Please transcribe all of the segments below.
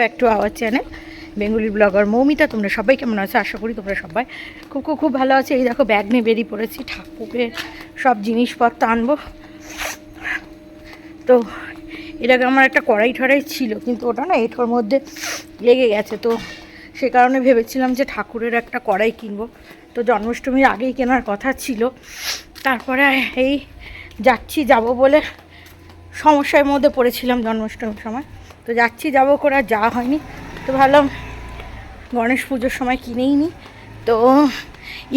Back to our channel Bengali blogger Moumita তোমরা সবাই কেমন আছো? আশা করি তোমরা সবাই খুব খুব খুব ভালো আছে। এই দেখো ব্যাগ নিয়ে বেরিয়ে পড়েছি। ঠাকুরের সব জিনিসপত্র আনব। তো এটাকে আমার একটা কড়াই ঠড়াই ছিল, কিন্তু ওটা না এঠোর মধ্যে লেগে গেছে। তো সে কারণে ভেবেছিলাম যে ঠাকুরের একটা কড়াই কিনবো। তো জন্মাষ্টমীর আগেই কেনার কথা ছিল। তারপরে এই যাচ্ছি, যাব বলে সমস্যার মধ্যে পড়েছিলাম জন্মাষ্টমীর সময়। তো যাচ্ছি, যাব করে আর যাওয়া হয়নি। তো ভাবলাম গণেশ পুজোর সময় কিনেই নি। তো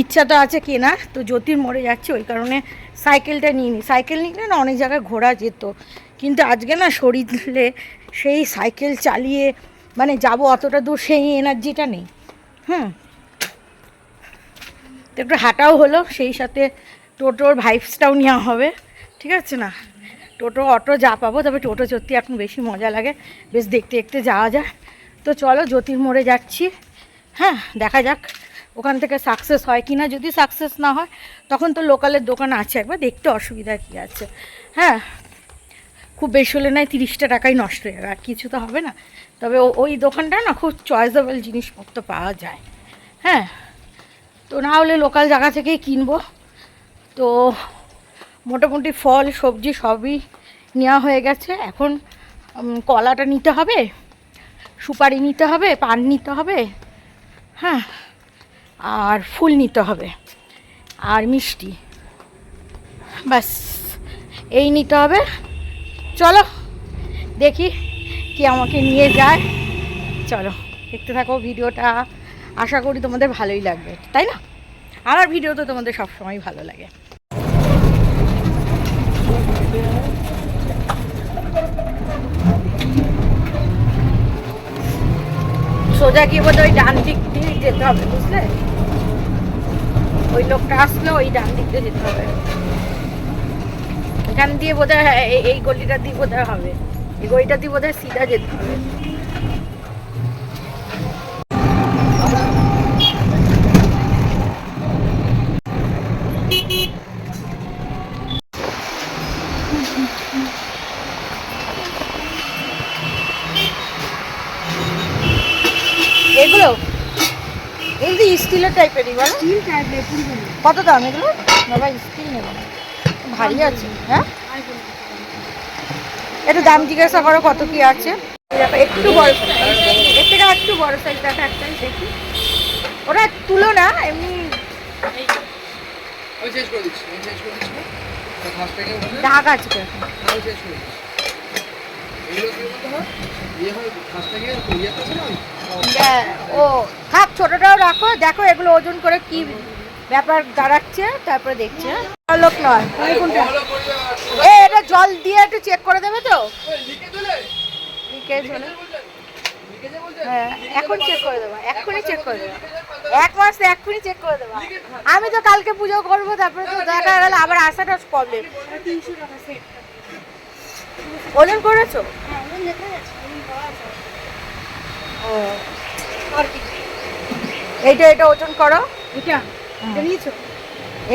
ইচ্ছাটা আছে কেনার তো জ্যোতির মোড়ে যাচ্ছি, ওই কারণে সাইকেলটা নিয়ে নিই সাইকেল নিলে না অনেক জায়গায় ঘোরা যেত, কিন্তু আজকে না শরীরে সেই সাইকেল চালিয়ে মানে যাব অতটা দূর, সেই এনার্জিটা নেই। হুম। তো একটু হাঁটাও হলো, সেই সাথে টোটোর ভাইবসটাও নেওয়া হবে, ঠিক আছে না? টোটো, অটো যা পাবো, তবে টোটো চড়তে এখন বেশি মজা লাগে। বেশ দেখতে দেখতে যাওয়া যায়। তো চলো জ্যোতির মোড়ে যাচ্ছি। হ্যাঁ দেখা যাক ওখান থেকে সাকসেস হয় কি না যদি সাকসেস না হয়, তখন তো লোকালের দোকান আছে। একবার দেখতে অসুবিধা কী আছে। হ্যাঁ খুব বেশি হলে নয়, তিরিশটা টাকাই নষ্ট হয়ে যাবে। আর কিছু তো হবে না। তবে ওই দোকানটা না খুব চয়েসেবল জিনিসপত্র পাওয়া যায়। হ্যাঁ তো না হলে লোকাল জায়গা থেকেই কিনবো। তো মোটামুটি ফল, সবজি সবই নেওয়া হয়ে গেছে। এখন কলাটা নিতে হবে, সুপারি নিতে হবে, পান নিতে হবে হ্যাঁ আর ফুল নিতে হবে, আর মিষ্টি। ব্যাস, এই নিতে হবে। চলো, দেখি কি আমাকে নিয়ে যায়। চলো, দেখতে থাকো ভিডিওটা। আশা করি তোমাদের ভালোই লাগবে, তাই না? আমার ভিডিও তো তোমাদের সবসময় ভালো লাগে। সোজা গিয়ে বোধ ওই ডান দিক দিয়ে যেতে হবে, বুঝলে? ওই লোকটা আসলে, ওই ডান দিক দিয়ে যেতে হবে। এখান দিয়ে বোধ হয়, এই গলিটা দিয়ে বোধ হবে। এই গলিটা দিয়ে বোধ হয় সিধা যেতে হবে এগুলো এগুলো তো স্টিলের টাইপেরই বলো। কত দাম এগুলো? বাবা স্টিল নেব। ভারী আছে হ্যাঁ? একটু দাম জিজ্ঞাসা করো কত কি আছে। একটু বড়। এর থেকে একটু বড় সাইজ দেখা একটা দেখি। ওরা তুলো না এমনি আমি শেষ করে দিচ্ছি আমি শেষ করে দিচ্ছি। তো ফার্স্ট টাইমে আছে ও থাক ছোটটাও রাখো, দেখো এগুলো ওজন করে কি ব্যাপার দাঁড়াচ্ছে, তারপরে দেখছি? লোক নয়। এ, এটা জল দিয়ে একটু চেক করে দেবে তো? হ্যাঁ চেক করে এক্ষুনি চেক করে দেবো। এক মাস এক্ষুনি চেক করে আমি তো কালকে পুজো করব, তারপরে তো দেখা গেল আবার আসাটা প্রবলেম ওজন করেছ? ও। এইটা এটা ওজন করো এটা নিয়েছো?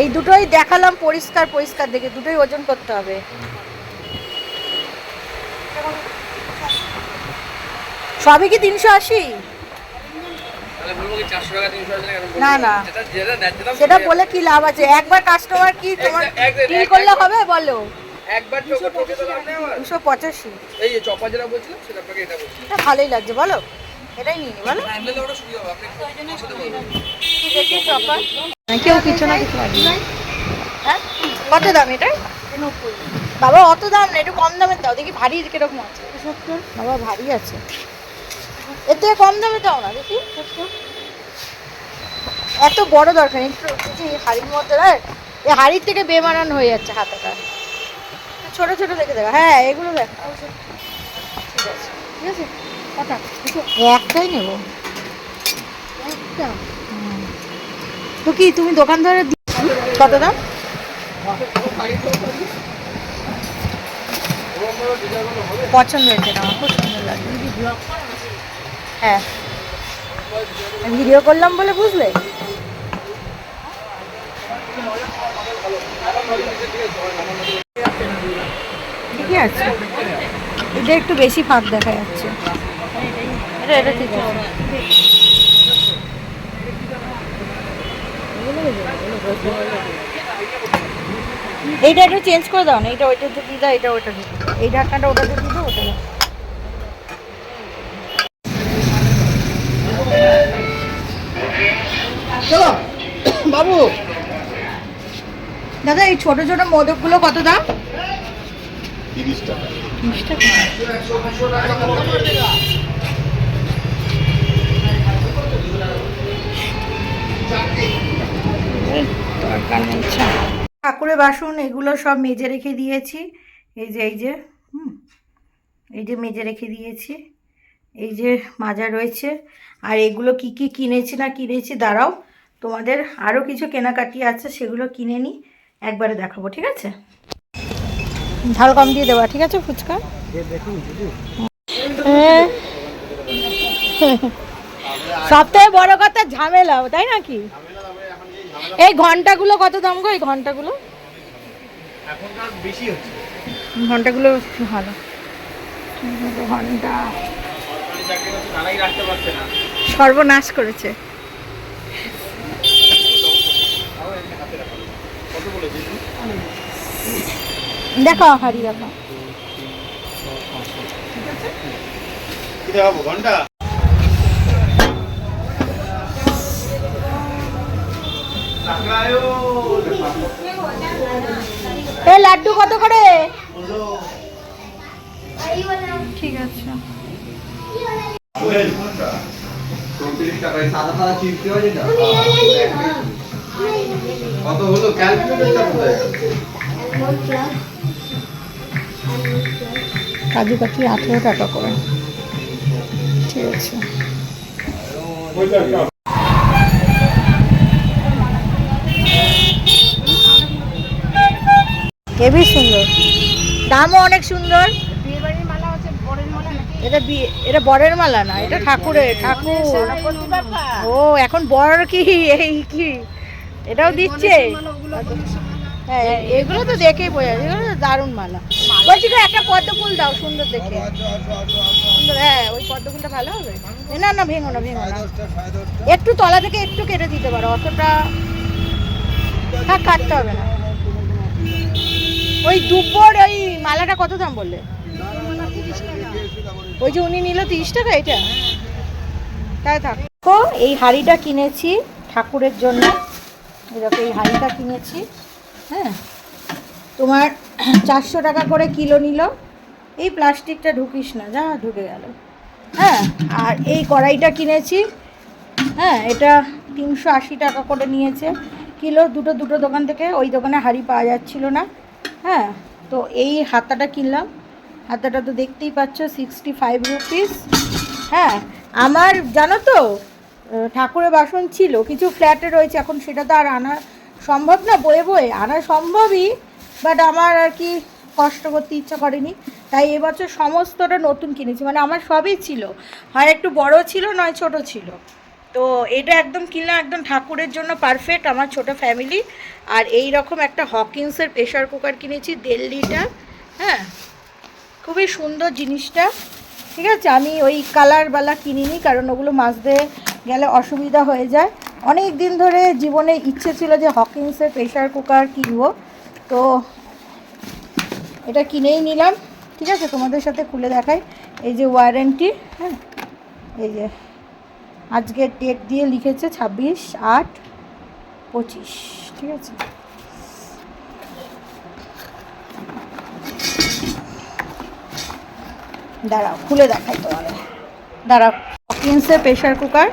এই দুটোই দেখালাম পরিষ্কার পরিষ্কার দেখে দুটোই ওজন করতে হবে। সবই কি তিনশো আশি? তাহলে বলব কি 400 টাকা 300 টাকা এরকম বলব। না, না। সেটা বলে কি লাভ আছে? একবার কাস্টমার কি তোমার করলে হবে বলো। একবার তো লাভ নেই আমার দুশো পঁচাশি। এই যে চপা যেটা বলছিলাম সেটা আপনাকে এটা বলছি। এটা ভালোই লাগছে বলো। এটাই নিয়ে নি বলো। হ্যান্ডেল ওটা সুবিধা হবে আপনি কি দেখি চপা কেউ কিছু না কিছু হ্যাঁ? কত দাম এটা? বাবা অত দাম না একটু কম দামের দাও দেখি ভারী কীরকম আছে। বাবা ভারী আছে। এর থেকে কম দামে দাও না দেখি। এত বড় দরকার নেই একটু দেখি হাড়ির মধ্যে এই হাড়ির থেকে বেমানান হয়ে যাচ্ছে হাতাটা। ছোট ছোট দেখে দেখো। হ্যাঁ এগুলো দেখ। ঠিক আছে। ঠিক আছে কটা একটাই নেব। একটা। তো কি তুমি দোকান ধরে কত দাম? পছন্দ হয়েছে না আমার খুব সুন্দর লাগে। হ্যাঁ। ভিডিও করলাম বলে বুঝলে? ঠিকই আছে। এটা একটু বেশি ফাঁক দেখা যাচ্ছে। এটা এটা ঠিক আছে। এইটা একটু চেঞ্জ করে দাও না এটা ওইটা দিয়ে দাও এটা ওইটা দিয়ে এই ঢাকনাটা ওটা দিয়ে দাও ওটা। চলো বাবু। দাদা এই ছোট ছোট মোদকগুলো কত দাম? তিরিশ টাকা। তিরিশ টাকা। ঠাকুরের বাসন এগুলো সব মেজে রেখে দিয়েছি। এই যে এই যে হুম এই যে মেজে রেখে দিয়েছি। এই যে মাজা রয়েছে। আর এগুলো কি কি কিনেছি না কিনেছি দাঁড়াও তোমাদের আরও কিছু কেনাকাটি আছে সেগুলো কিনে নিই একবারে দেখাবো ঠিক আছে? ঝাল কম দিয়ে দেওয়া ঠিক আছে ফুচকা? হ্যাঁ। সবথেকে বড় কথা ঝামেলা তাই নাকি? এই ঘন্টাগুলো কত দাম গো এই ঘন্টাগুলো? এখনকার বেশি হচ্ছে। ঘন্টাগুলো ভালো। ঘণ্টা। তারাই রাখতে পারছে না সর্বনাশ করেছে। দেখো হারি দেখো। ঘণ্টা? এ লাড্ডু কত করে? ঠিক আছে। টাকায় সাদা সাদা চিপস দেওয়া যেটা কত হলো? ক্যালকুলেটরটা কোথায়? কাজু কাঠি আঠেরো টাকা করে। ঠিক আছে। হেবি সুন্দর। দামও অনেক সুন্দর। এটা বিয়ে এটা বরের মালা না, এটা ঠাকুরের, ঠাকুর। ও, এখন বর কি, এই কি? এটাও দিচ্ছে। হ্যাঁ এগুলো তো দেখেই বোঝা যায় এগুলো তো দারুণ মালা। বলছি তো একটা পদ্ম ফুল দাও সুন্দর দেখে। সুন্দর হ্যাঁ ওই পদ্ম ফুলটা ভালো হবে? না না ভেঙো না ভেঙো না। একটু তলা থেকে একটু কেটে দিতে পারো অতটা হ্যাঁ কাটতে হবে না। ওই দুপুর ওই মালাটা কত দাম বললে? ওই যে উনি নিল তিরিশ টাকা এটা? তাই থাকো। এই হাঁড়িটা কিনেছি ঠাকুরের জন্য। দেখো এই হাঁড়িটা কিনেছি হ্যাঁ? তোমার চারশো টাকা করে কিলো নিল। এই প্লাস্টিকটা ঢুকিস না, যা ঢুকে গেল। হ্যাঁ? আর এই কড়াইটা কিনেছি হ্যাঁ? এটা তিনশো আশি টাকা করে নিয়েছে। কিলো দুটো দুটো দোকান থেকে ওই দোকানে হাঁড়ি পাওয়া যাচ্ছিল না হ্যাঁ? তো এই হাতাটা কিনলাম। হাতাটা তো দেখতেই পাচ্ছ সিক্সটি ফাইভ রুপিস হ্যাঁ? আমার, জানো তো ঠাকুরের বাসন ছিল, কিছু ফ্ল্যাটে রয়েছে, এখন সেটা তো আর আনা সম্ভব না, বয়ে বয়ে, আনা সম্ভবই বাট আমার আর কি কষ্ট করতে ইচ্ছা করেনি। তাই এবছর সমস্তটা নতুন কিনেছি মানে আমার সবই ছিল হয় একটু বড় ছিল, নয় ছোট ছিল। তো এটা একদম কিনলাম একদম ঠাকুরের জন্য পারফেক্ট আমার ছোট ফ্যামিলি আর এই রকম একটা হকিন্সের প্রেশার কুকার কিনেছি দিল্লিটা হ্যাঁ? খুবই সুন্দর জিনিসটা, ঠিক আছে? আমি ওই কালারবালা কিনিনি, কারণ ওগুলো মাজতে গেলে অসুবিধা হয়ে যায়। অনেক দিন ধরে জীবনে ইচ্ছে ছিল যে হকিন্সের প্রেশার কুকার কিনবো। তো এটা কিনেই নিলাম। ঠিক আছে, তোমাদের সাথে খুলে দেখাই। এই যে ওয়ারেন্টি হ্যাঁ? এই যে আজকে ডেট দিয়ে লিখেছে ছাব্বিশ আট পঁচিশ, ঠিক আছে? দাঁড়াও, খুলে দেখাই তোমাদের। দাঁড়াও হকিন্সের প্রেশার কুকার।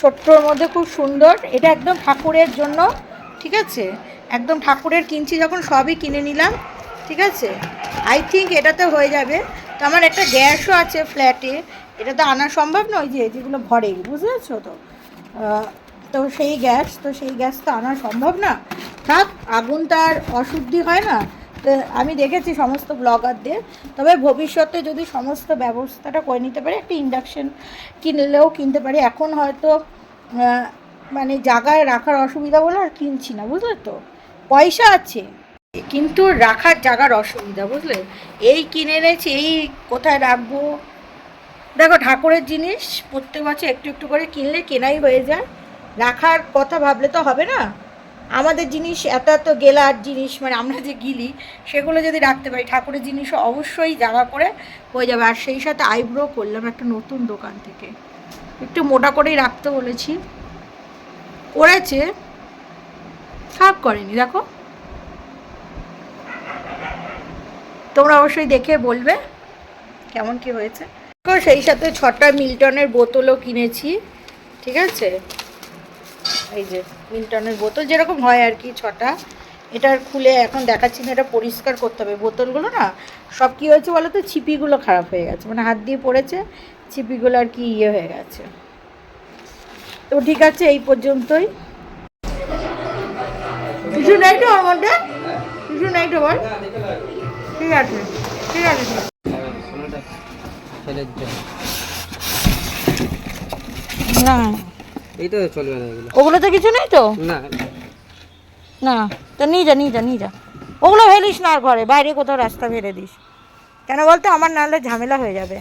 ছোট্টর মধ্যে খুব সুন্দর। এটা একদম ঠাকুরের জন্য, ঠিক আছে? একদম ঠাকুরের কিনছি যখন সবই কিনে নিলাম, ঠিক আছে? আই থিঙ্ক এটাতে হয়ে যাবে। তো আমার একটা গ্যাসও আছে ফ্ল্যাটে। এটা তো আনা সম্ভব নয় যে, যেগুলো ভরে, বুঝেছ তো? তো সেই গ্যাস, তো সেই গ্যাস তো আনা সম্ভব না। থাক, আগুন তার অশুদ্ধি হয় না। আমি দেখেছি সমস্ত ব্লগারদের। তবে ভবিষ্যতে যদি সমস্ত ব্যবস্থাটা করে নিতে পারি, একটা ইন্ডাকশন কিনলেও কিনতে পারি। এখন হয়তো মানে জায়গায় রাখার অসুবিধা বলে আর কিনছি না, বুঝলে তো? পয়সা আছে, কিন্তু রাখার জায়গার অসুবিধা, বুঝলে? এই কিনে এনেছি, এই কোথায় রাখব? দেখো, ঠাকুরের জিনিস প্রত্যেক বছর একটু একটু করে কিনলে কেনাই হয়ে যায়। রাখার কথা ভাবলে তো হবে না? আমাদের জিনিস, এত এত গেলার জিনিস মানে আমরা যে গিলি, সেগুলো যদি রাখতে পারি, ঠাকুরের জিনিসও অবশ্যই জায়গা করে হয়ে যাবে। আর সেই সাথে আইব্রো করলাম একটা নতুন দোকান থেকে। একটু মোটা করেই রাখতে বলেছি। করেছে, খারাপ করেনি, দেখো। তোমরা অবশ্যই দেখে বলবে কেমন কি হয়েছে। সেই সাথে ছটা মিল্টনের বোতলও কিনেছি, ঠিক আছে? এই যে মিল্টনের বোতল যেরকম হয় আর কি ছটা এটার খুলে এখন দেখাচ্ছি না এটা পরিষ্কার করতে হবে। বোতলগুলো না সব কী হয়েছে বলো তো? ছিপিগুলো খারাপ হয়ে গেছে। মানে হাত দিয়ে পড়েছে ছিপিগুলো আর কি ইয়ে হয়ে গেছে। তো ঠিক আছে এই পর্যন্তই। কিছু নেই তো ওর মধ্যে? কিছু নেই তো বল? ঠিক আছে ঠিক আছে। না। এই তো চলবে না এগুলো। ওগুলোতে কিছু নেই তো? না। না তা নিয়ে যা নিয়ে যা নিয়ে যা। ওগুলো ফেলিস না আর ঘরে বাইরে কোথাও রাস্তা ফেলে দিস। কেন বলতো? আমার নাহলে ঝামেলা হয়ে যাবে।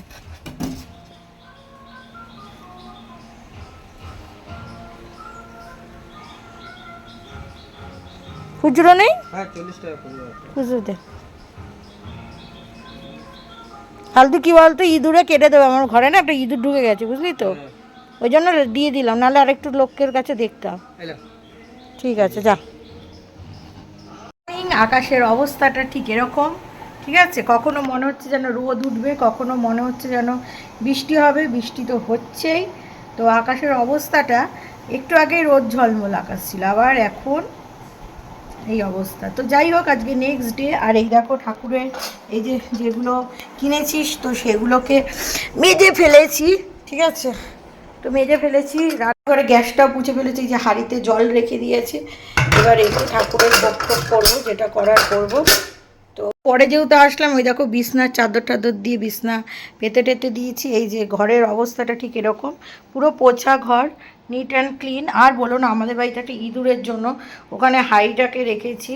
খুচরো নেই? হ্যাঁ খুচরো দে ফালতু কি বলতো? ইঁদুরে কেটে দেবে আমার ঘরে না একটা ইঁদুর ঢুকে গেছে বুঝলি তো? ওই জন্য দিয়ে দিলাম নাহলে আরেকটু লোকের কাছে দেখতাম। ঠিক আছে যা। আকাশের অবস্থাটা ঠিক এরকম ঠিক আছে? কখনো মনে হচ্ছে যেন রোদ উঠবে কখনো মনে হচ্ছে যেন বৃষ্টি হবে বৃষ্টি তো হচ্ছেই। তো আকাশের অবস্থাটা একটু আগে রোদ ঝলমল আকাশ ছিল আবার এখন এই অবস্থা। তো যাই হোক আজকে নেক্সট ডে আর এই দেখো ঠাকুরের এই যে যেগুলো কিনেছিস তো সেগুলোকে মেজে ফেলেছি ঠিক আছে? তো মেজে ফেলেছি রান্না করে গ্যাসটাও পুছে ফেলেছি, যে হাঁড়িতে জল রেখে দিয়েছি। এবার একটু ঠাকুরের বক্ষক করব, যেটা করার করব। তো পরে যেহেতু আসলাম, ওই দেখো বিছনার চাদর টাদর দিয়ে বিছনা পেতে টেতে দিয়েছি। এই যে ঘরের অবস্থাটা ঠিক এরকম। পুরো পোছা ঘর নিট অ্যান্ড ক্লিন আর বলো না, আমাদের বাড়িতে একটা ইঁদুরের জন্য ওখানে হাইটাকে রেখেছি।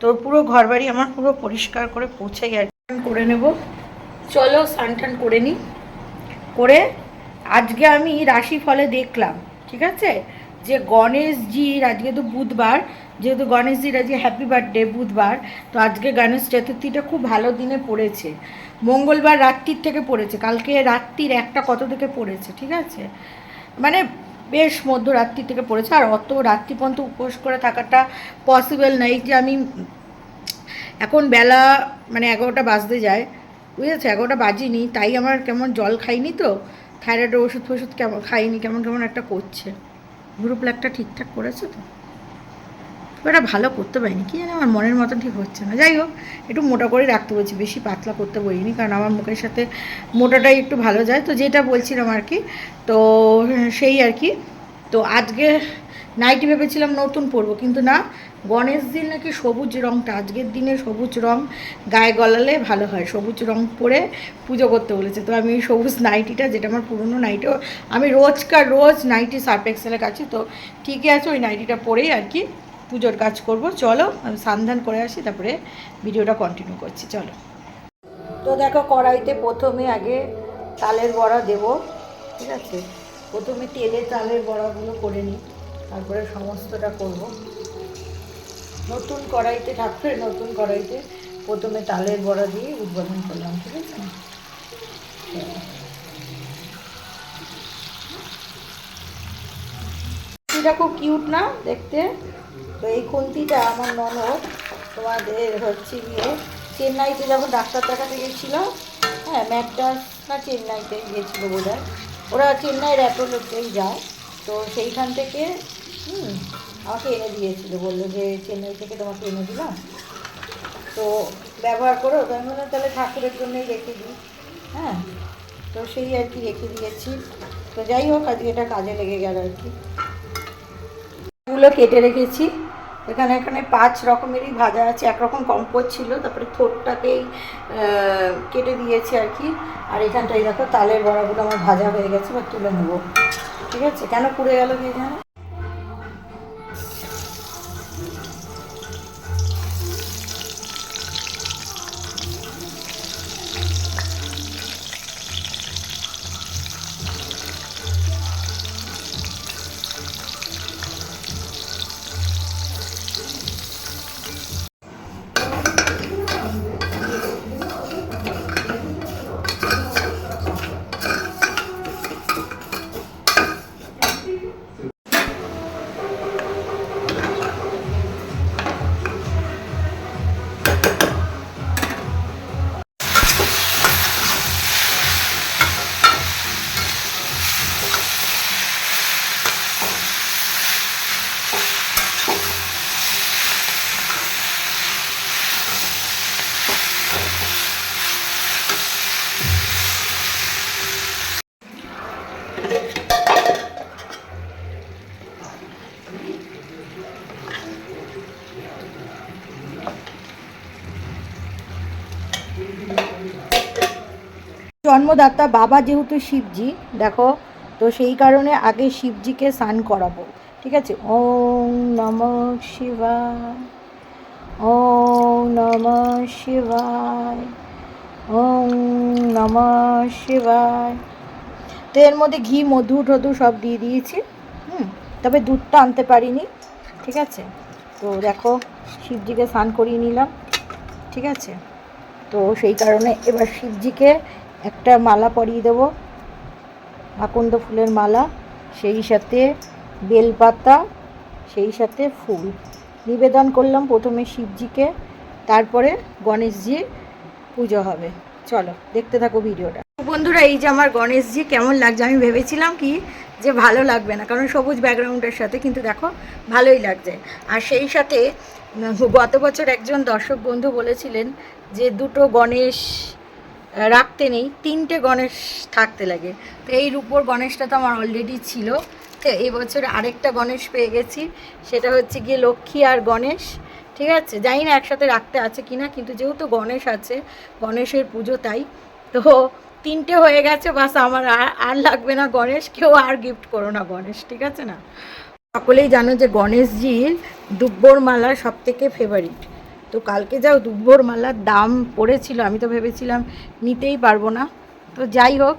তো পুরো ঘর বাড়ি আমার পুরো পরিষ্কার করে পোছাই আর করে নেব। চলো স্নান টান করে নিই। করে আজকে আমি রাশি ফলে দেখলাম, ঠিক আছে? যে গণেশজির আজকে তো বুধবার, যেহেতু গণেশজির আজকে হ্যাপি বার্থডে বুধবার, তো আজকে গণেশ চতুর্থীটা খুব ভালো দিনে পড়েছে। মঙ্গলবার রাত্রির থেকে পড়েছে, কালকে রাত্রির একটা কত থেকে পড়েছে, ঠিক আছে? মানে বেশ মধ্যরাত্রি থেকে পড়েছে, আর অত রাত্রি পর্যন্ত উপোস করে থাকাটা পসিবল নাই যে আমি এখন বেলা মানে এগারোটা বাজতে যায়, বুঝেছ? এগারোটা বাজিনি, তাই আমার কেমন জল খাইনি তো। থাইরয়েডের ওষুধ ফষুধ কেমন, খাইনি, কেমন কেমন একটা করছে। গ্রুপ প্ল্যাকটা ঠিকঠাক করেছে তো? একটা ভালো করতে পারিনি, কি জানি আমার মনের মতন ঠিক হচ্ছে না। যাই হোক, একটু মোটা করে রাখতে বলছি, বেশি পাতলা করতে বলিনি, কারণ আমার মুখের সাথে মোটাটাই একটু ভালো যায়। তো যেটা বলছিলাম আর কি, তো সেই আর কি। তো আজকে নাইটি ভেবেছিলাম নতুন পরবো, কিন্তু না গণেশ দিন নাকি সবুজ রঙটা আজকের দিনে সবুজ রং গায়ে গলালে ভালো হয়। সবুজ রং পরে পুজো করতে বলেছে। তো আমি সবুজ নাইটিটা, যেটা আমার পুরনো নাইটিও, আমি রোজকার রোজ নাইটি সার্ফ এক্সেলের কাছে, তো ঠিকই আছে, ওই নাইটিটা পরেই আর কি পুজোর কাজ করব। চলো, আমি সান্ধান করে আসি, তারপরে ভিডিওটা কন্টিনিউ করছি। চলো। তো দেখো, কড়াইতে প্রথমে আগে তালের বড়া দেব, ঠিক আছে? প্রথমে তেলে তালের বড়াগুলো করে নিই, তারপরে সমস্তটা করব। নতুন কড়াইতে, ঠাকুরের নতুন কড়াইতে প্রথমে তালের বড়া দিয়ে উদ্বোধন করলাম, ঠিক আছে? এটা খুব কিউট না দেখতে? তো এই খুন্তিটা আমার ননদ, তোমাদের হচ্ছে গিয়ে চেন্নাইতে যখন ডাক্তার দেখাতে গেছিল হ্যাঁ ম্যাকডাস না চেন্নাইতে গিয়েছিল বোধ ওরা চেন্নাইয়ের অ্যাপোলোতেই যায়, তো সেইখান থেকে, হুম আমাকে এনে দিয়েছিল, বলল যে চেন্নাই থেকে তোমাকে এনে দিলাম। তো ব্যবহার করে ওটা আমি বললাম, তাহলে ঠাকুরের জন্যই রেখে দিই। হ্যাঁ তো সেই আর কি রেখে দিয়েছি। তো যাই হোক, আজকে এটা কাজে লেগে গেল আর কি। এগুলো কেটে রেখেছি। এখানে এখানে পাঁচ রকমেরই ভাজা আছে, একরকম কম্পোজ ছিল, তারপরে থোটটাকেই কেটে দিয়েছি আর কি। আর এখানটাই দেখো, তালের বড়াগুলো আমার ভাজা হয়ে গেছে বা তুলে নেব। ঠিক আছে? কেন পুড়ে গেল কে জানে? জন্মদাতা বাবা যেহেতু শিবজি, দেখো, তো সেই কারণে আগে শিবজিকে স্নান করাবো, ঠিক আছে? ওম নম শিবায়, ওম নম শিবায়, ওম নম শিবায়। তো এর মধ্যে ঘি, মধু টধু সব দিয়ে দিয়েছি, হুম? তবে দুধটা আনতে পারিনি, ঠিক আছে? তো দেখো, শিবজিকে স্নান করিয়ে নিলাম, ঠিক আছে? তো সেই কারণে এবার শিবজিকে একটা মালা পরিয়ে দেবো, আকন্দ ফুলের মালা, সেই সাথে বেলপাতা, সেই সাথে ফুল। নিবেদন করলাম প্রথমে শিবজিকে, তারপরে গণেশজির পুজো হবে। চলো, দেখতে থাকো ভিডিওটা। বন্ধুরা, এই যে আমার গণেশজি, কেমন লাগছে? আমি ভেবেছিলাম কি যে ভালো লাগবে না, কারণ সবুজ ব্যাকগ্রাউন্ডের সাথে কিন্তু দেখো ভালোই লাগছে। আর সেই সাথে, গত বছর একজন দর্শক বন্ধু বলেছিলেন যে দুটো গণেশ রাখতে নেই, তিনটে গণেশ থাকতে লাগে। তো এই রূপোর গণেশটা তো আমার অলরেডি ছিল। তো এই বছর আরেকটা গণেশ পেয়ে গেছি, সেটা হচ্ছে গিয়ে লক্ষ্মী আর গণেশ, ঠিক আছে? জানি না একসাথে রাখতে আছে কি না কিন্তু যেহেতু গণেশ আছে, গণেশের পুজো তাই। তো তিনটে হয়ে গেছে, বাস আমার আর লাগবে না গণেশ, কেউ আর গিফট করো না গণেশ, ঠিক আছে না? সকলেই জানো যে গণেশজির দুব্বর মালা সব থেকে ফেভারিট তো কালকে যাও দুব্বর মালার দাম পড়েছিল, আমি তো ভেবেছিলাম নিতেই পারব না। তো যাই হোক,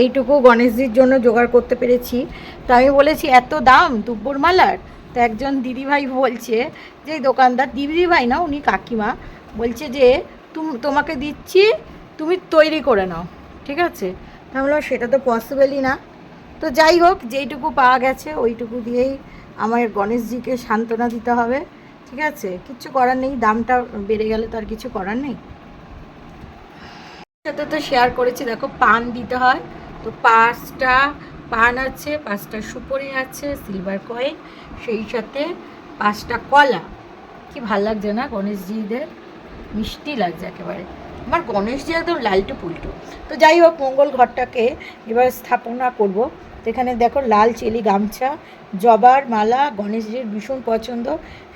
এইটুকু গণেশজির জন্য জোগাড় করতে পেরেছি। তো আমি বলেছি, এত দাম দুব্বর মালার? তো একজন দিদিভাই বলছে যে, দোকানদার, দিদিভাই না, উনি কাকিমা, বলছে যে, তুম, তোমাকে দিচ্ছি, তুমি তৈরি করে নাও। ঠিক আছে? বললাম, সেটা তো পসিবলই না। তো যাই হোক, যেইটুকু পাওয়া গেছে, ওইটুকু দিয়েই আমার গণেশজিকে সান্ত্বনা দিতে হবে, ঠিক আছে? কিচ্ছু করার নেই, দামটা বেড়ে গেলে তো আর কিছু করার নেই। সাথে তো শেয়ার করেছি, দেখো, পান দিতে হয়। তো পাঁচটা পান আছে, পাঁচটা সুপরি আছে সিলভার কয়েন সেই সাথে পাঁচটা কলা। কি ভালো লাগছে না গণেশজিদের? মিষ্টি লাগছে একেবারে। আমার গণেশজি একদম লালটু পুলটু তো যাই হোক, মঙ্গল ঘরটাকে এবার স্থাপনা করব। তো এখানে দেখো লাল চেলি গামছা, জবার মালা, গণেশজির ভীষণ পছন্দ।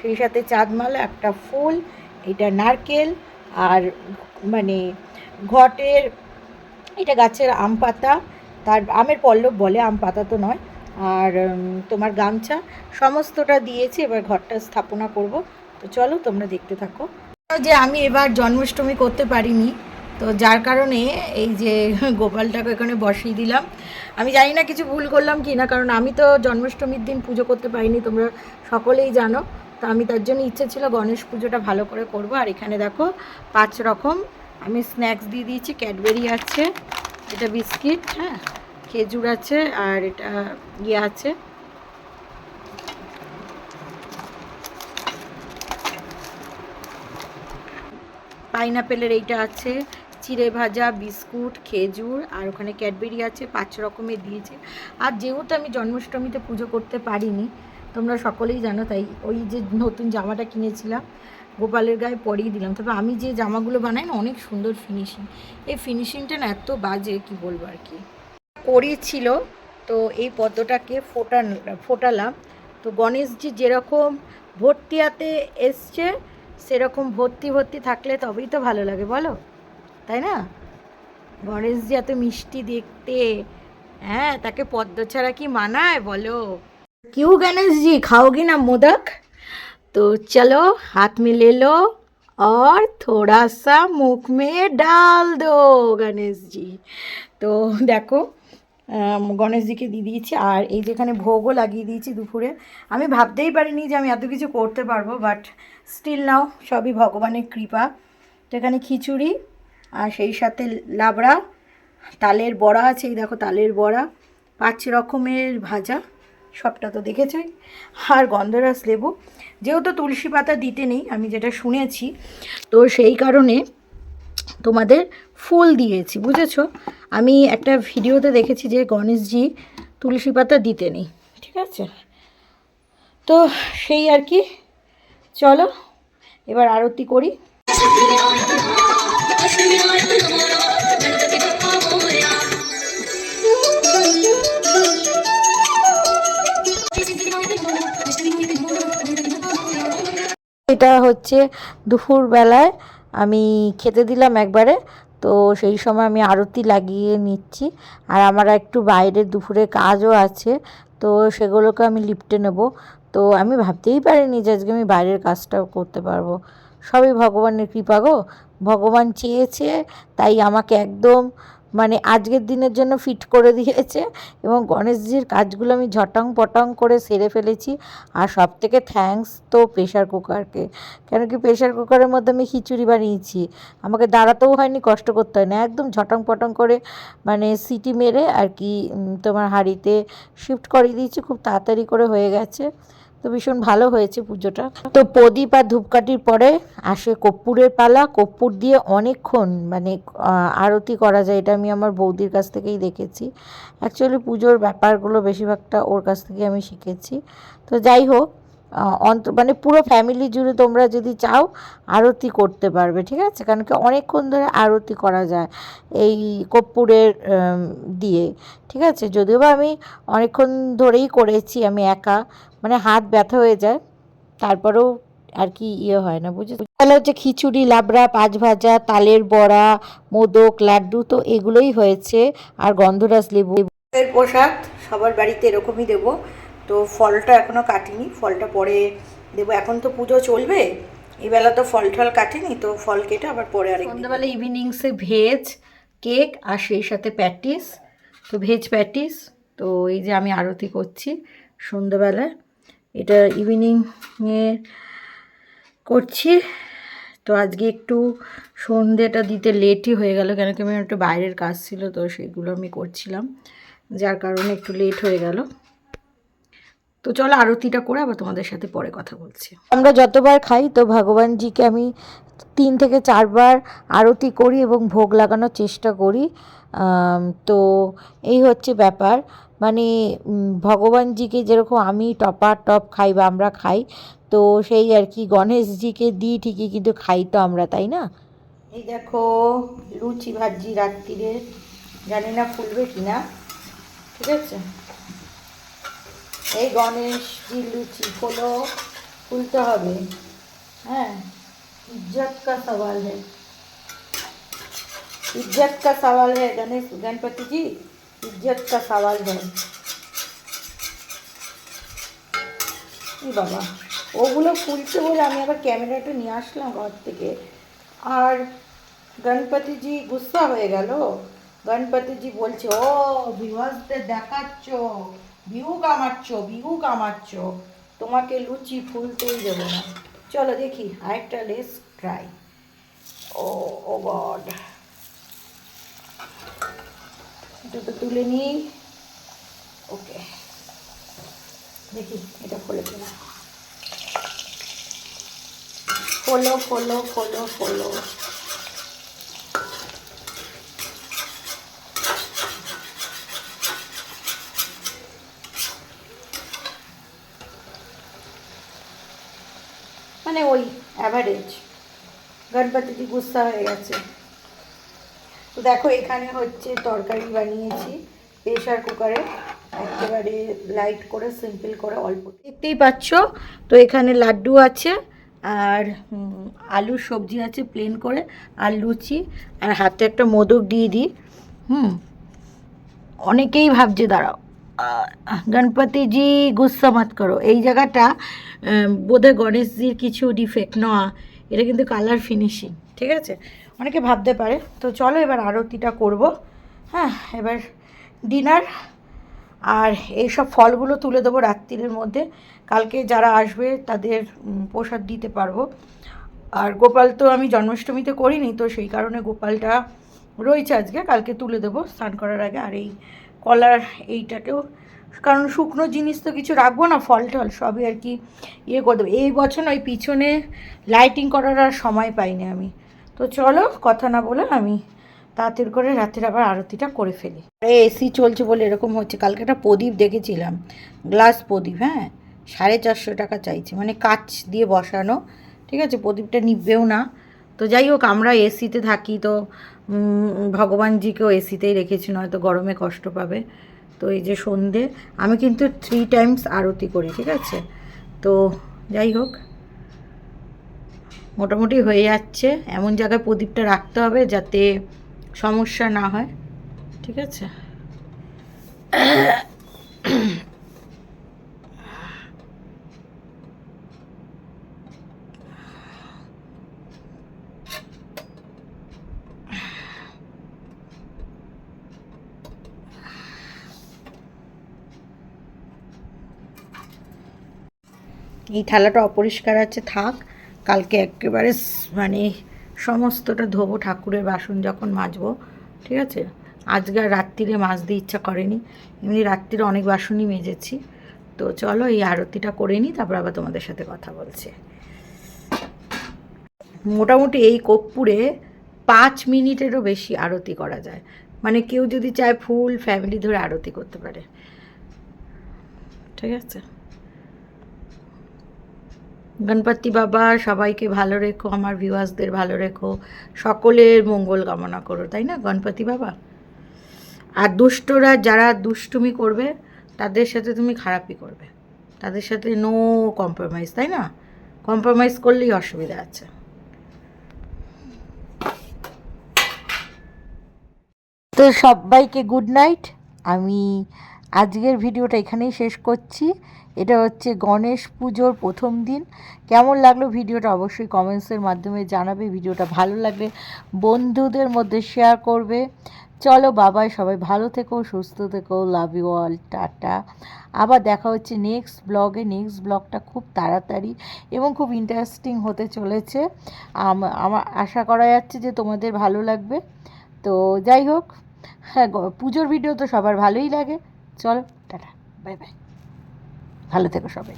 সেই সাথে চাঁদমালা একটা ফুল, এটা নারকেল, আর মানে ঘটের, এটা গাছের আম পাতা। তার আমের পল্লব বলে, আম পাতা তো নয়। আর তোমার গামছা, সমস্তটা দিয়েছি, এবার ঘরটা স্থাপনা করব। তো চলো তোমরা দেখতে থাকো। যে আমি এবার জন্মাষ্টমী করতে পারিনি তো যার কারণে এই যে গোপালটাকে এখানে বসিয়ে দিলাম। আমি জানি না কিছু ভুল করলাম কি না, কারণ আমি তো জন্মাষ্টমীর দিন পুজো করতে পারিনি, তোমরা সকলেই জানো। তো আমি তার জন্য ইচ্ছে ছিল গণেশ পুজোটা ভালো করে করব। আর এখানে দেখো পাঁচ রকম, আমি স্ন্যাক্স দিয়ে দিয়েছি, ক্যাডবেরি আছে, এটা বিস্কিট হ্যাঁ খেজুর আছে, আর এটা ইয়ে আছে। পাইনাপেলের এইটা আছে চিড়ে ভাজা, বিস্কুট, খেজুর, আর ওখানে ক্যাডবেরি আছে, পাঁচ রকমের দিয়েছে। আর যেহেতু আমি জন্মাষ্টমীতে পুজো করতে পারিনি, তোমরা সকলেই জানো, তাই ওই যে নতুন জামাটা কিনেছিলাম, গোপালের গায়ে পরিয়ে দিলাম। তবে আমি যে জামাগুলো বানাই না, অনেক সুন্দর ফিনিশিং এই ফিনিশিংটা না এত বাজে, কি বলব আর কি। করিয়েছিল তো এই পদ্মটাকে ফোটান, ফোটালাম। তো গণেশজি যেরকম ভর্তিয়াতে এসছে, সেরকম ভর্তি ভর্তি থাকলে তবেই তো ভালো লাগে, বলো? তাই না গণেশজি এত মিষ্টি দেখতে হ্যাঁ তাকে পদ্ম ছাড়া কি মানায় বলো क्यों गणेश जी खाओगी ना मोदक तो चलो हाथ में ले लो और थोड़ा सा मुख में डाल दो गणेश जी তো দেখো আম, গণেশজিকে দিয়ে দিয়েছি আর এই যেখানে ভোগও লাগিয়ে দিয়েছি দুপুরে আমি ভাবতেই পারিনি যে আমি এত কিছু করতে পারবো বাট স্টিল নাও সবই ভগবানের কৃপা তো এখানে খিচুড়ি আর সেই সাথে লাবড়া, তালের বড়া আছে, এই দেখো তালের বড়া, পাঁচ রকমের ভাজা, সবটা তো দেখেছই আর গন্ধরাস লেবু, যেহেতু তুলসী পাতা দিতে নেই, আমি যেটা শুনেছি, তো সেই কারণে তোমাদের ফুল দিয়েছি, বুঝেছ? আমি একটা ভিডিওতে দেখেছি যে গণেশজি তুলসী পাতা দিতে নেই, ঠিক আছে? তো সেই আর কি, চলো, এবার আরতি করি। এটা হচ্ছে দুপুরবেলায় আমি খেতে দিলাম একবারে, তো সেই সময় আমি আরতি লাগিয়ে নিচ্ছি। আর আমার একটু বাইরে দুপুরে কাজও আছে, তো সেগুলোকে আমি লিফটে নেব। তো আমি ভাবতেই পারিনি যে আজকে আমি বাইরের কাজটাও করতে পারব। সবই ভগবানের কৃপা গো। ভগবান চেয়েছে, তাই আমাকে একদম মানে আজকের দিনের জন্য ফিট করে দিয়েছে এবং গণেশজির কাজগুলো আমি ঝটং পটং করে সেরে ফেলেছি। আর সব থেকে থ্যাঙ্কস তো প্রেশার কুকারকে কেন কি প্রেশার কুকারের মধ্যে আমি খিচুড়ি বানিয়েছি। আমাকে দাঁড়াতেও হয়নি, কষ্ট করতে হয় না একদম ঝটং পটং করে মানে সিটি মেরে আর কি তোমার হাঁড়িতে শিফট করে দিয়েছি। খুব তাড়াতাড়ি করে হয়ে গেছে। তো ভীষণ ভালো হয়েছে পুজোটা। তো প্রদীপ আর ধূপকাঠির পরে আসে কর্পূরের পালা। কর্পূর দিয়ে অনেকক্ষণ মানে আরতি করা যায়, এটা আমি আমার বৌদির কাছ থেকেই দেখেছি। অ্যাকচুয়ালি পুজোর ব্যাপারগুলো বেশিরভাগটা ওর কাছ থেকে আমি শিখেছি। তো যাই হোক অন্ত মানে পুরো ফ্যামিলি জুড়ে তোমরা যদি চাও, আরতি করতে পারবে, ঠিক আছে? কারণ কি অনেকক্ষণ ধরে আরতি করা যায় এই কর্পূরের দিয়ে, ঠিক আছে? যদিও বা আমি অনেকক্ষণ ধরেই করেছি, আমি একা মানে হাত ব্যথা হয়ে যায়, তারপরেও আর কি ইয়ে হয় না, বুঝেছ? তাহলে হচ্ছে খিচুড়ি, লাবড়া, পাঁচ ভাজা, তালের বড়া, মোদক, লাড্ডু, তো এগুলোই হয়েছে, আর গন্ধরাজ লেবু। প্রসাদ সবার বাড়িতে এরকমই দেব। তো ফলটা এখনও কাটিনি, ফলটা পরে দেবো। এখন তো পুজো চলবে, এবেলা তো ফল টল কাটিনি, তো ফল কেটে আবার পরে আর সন্ধ্যাবেলা ইভিনিংসে ভেজ কেক আর সেই সাথে প্যাটিস তো ভেজ প্যাটিস তো এই যে আমি আরতি করছি সন্ধ্যাবেলায় এটা ইভিনিংয়ে করছি। তো আজকে একটু সন্ধেটা দিতে লেটই হয়ে গেল, কেন কি আমি একটু বাইরের কাজ ছিল, তো সেগুলো আমি করছিলাম। যার কারণে একটু লেট হয়ে গেল। তো চলো আরতিটা করে আবার তোমাদের সাথে পরে কথা বলছি। আমরা যতবার খাই তো ভগবানজিকে আমি তিন থেকে চারবার আরতি করি এবং ভোগ লাগানোর চেষ্টা করি। তো এই হচ্ছে ব্যাপার। মানে ভগবানজিকে যেরকম আমি টপার টপ খাই বা আমরা খাই তো সেই আর কি গণেশজিকে দিই ঠিকই কিন্তু খাই তো আমরা তাই না? এই দেখো লুচি ভাজি রাত্রিরে। জানি না ফুলবে কি না ঠিক আছে? এই গণেশজি লুচি ফলো ফুলতে হবে হ্যাঁ इज्जत का सवाल है इज्जत का सवाल है गणेश गणपति जी इज्जत का सवाल है এই বাবা ওগুলো ফুলছে বলে আমি আবার ক্যামেরাটা নিয়ে আসলাম ঘর থেকে আর গণপতিজি গুসা হয়ে গেল গণপতিজি বলছে ও ভিউয়ার্সদের দেখাচ্ছ ভিউ কামাচ্ছ ভিউ কামাচ্ছ তোমাকে লুচি ফুল ফুলতেই দেবো না। চলো দেখি, আরেকটা less try oh oh god. এটা তো তুলে নিই। ওকে। দেখি, এটা খুলে কিনা। ফলো ফলো ফলো ফলো মানে ওই অ্যাভারেজ গণপতিজি গুসা হয়ে গেছে। তো দেখো, এখানে হচ্ছে তরকারি বানিয়েছি প্রেশার কুকারে। একেবারে লাইট করে সিম্পল করে, অল্প। দেখতেই পাচ্ছ, তো এখানে লাড্ডু আছে, আর আলুর সবজি আছে প্লেন করে, আর লুচি, আর হাতে একটা মোদক দিয়ে দিই। হুম, অনেকেই ভাবছে, দাঁড়াও। গণপতিজি গুসা মত করো। এই জায়গাটা বোধহয় গণেশজির কিছু ডিফেক্ট নয়, এটা কিন্তু কালার ফিনিশিং ঠিক আছে? অনেকে ভাবতে পারে। তো চলো এবার আরতিটা করব। হ্যাঁ এবার ডিনার আর এইসব ফলগুলো তুলে দেবো রাত্রির মধ্যে। কালকে যারা আসবে তাদের প্রসাদ দিতে পারব। আর গোপাল তো আমি জন্মাষ্টমীতে করিনি, তো সেই কারণে গোপালটা রয়েছে আজকে। কালকে তুলে দেবো স্নান করার আগে। আর এই কলার এইটাকেও, কারণ শুকনো জিনিস তো কিছু রাখব না, ফল টল সবই আর কি ইয়ে করে দেবো। এই বছর ওই পিছনে লাইটিং করার আর সময় পাইনি আমি। তো চলো, কথা না বলে আমি তাড়াতাড়ি করে রাতের আবার আরতিটা করে ফেলি। এসি চলছে বলে এরকম হচ্ছে। কালকে একটা প্রদীপ দেখেছিলাম, গ্লাস প্রদীপ হ্যাঁ? সাড়ে চারশো টাকা চাইছে মানে কাচ দিয়ে বসানো, ঠিক আছে? প্রদীপটা নিববেও না। তো যাই হোক, আমরা এসিতে থাকি তো ভগবানজিকেও এসিতেই রেখেছি, নয়তো গরমে কষ্ট পাবে। তো এই যে সন্ধে, আমি কিন্তু থ্রি টাইমস আরতি করি, ঠিক আছে? তো যাই হোক, মোটামুটি হয়ে যাচ্ছে। এমন জায়গায় প্রদীপটা রাখতে হবে যাতে সমস্যা না হয়, ঠিক আছে? এই থালাটা অপরিষ্কার আছে, থাক। কালকে একেবারে মানে সমস্তটা ধোবো ঠাকুরের বাসন যখন মাজবো, ঠিক আছে? আজকে আর রাত্রিরে মাজতে ইচ্ছা করেনি। এমনি রাত্রিরে অনেক বাসনই মেজেছি। তো চলো এই আরতিটা করে নিই, তারপর আবার তোমাদের সাথে কথা বলছি। মোটামুটি এই কর্পূরে পাঁচ মিনিটেরও বেশি আরতি করা যায়। মানে কেউ যদি চায় ফুল, ফ্যামিলি ধরে আরতি করতে পারে। ঠিক আছে? গণপতি বাবা, সবাইকে ভালো রেখো, আমার ভিউয়ার্সদের ভালো রেখো। সকলের মঙ্গল কামনা করো, তাই না, গণপতি বাবা? আর দুষ্টরা যারা দুষ্টুমি করবে, তাদের সাথে তুমি খারাপই করবে। তাদের সাথে নো কম্প্রোমাইজ তাই না? কম্প্রোমাইজ করলেই অসুবিধা আছে। তো সবাইকে গুড নাইট আমি আজকের ভিডিওটা এখানেই শেষ করছি। এটা হচ্ছে গণেশ পুজোর প্রথম দিন। কেমন লাগল ভিডিওটা অবশ্যই কমেন্টসের মাধ্যমে জানাবে। ভিডিওটা ভালো লাগলে বন্ধুদের মধ্যে শেয়ার করবে। চলো বাবাই, সবাই ভালো থেকো, সুস্থ থেকো লাভ ইউ অল টাটা। আবার দেখা হচ্ছে নেক্সট ব্লগে নেক্সট ব্লগটা খুব তাড়াতাড়ি এবং খুব ইন্টারেস্টিং হতে চলেছে। আমার আশা করা যাচ্ছে যে তোমাদের ভালো লাগবে। তো যাই হোক হ্যাঁ পুজোর ভিডিও তো সবার ভালোই লাগে। চলো, টাটা বাই বাই ভালো থেকো সবাই।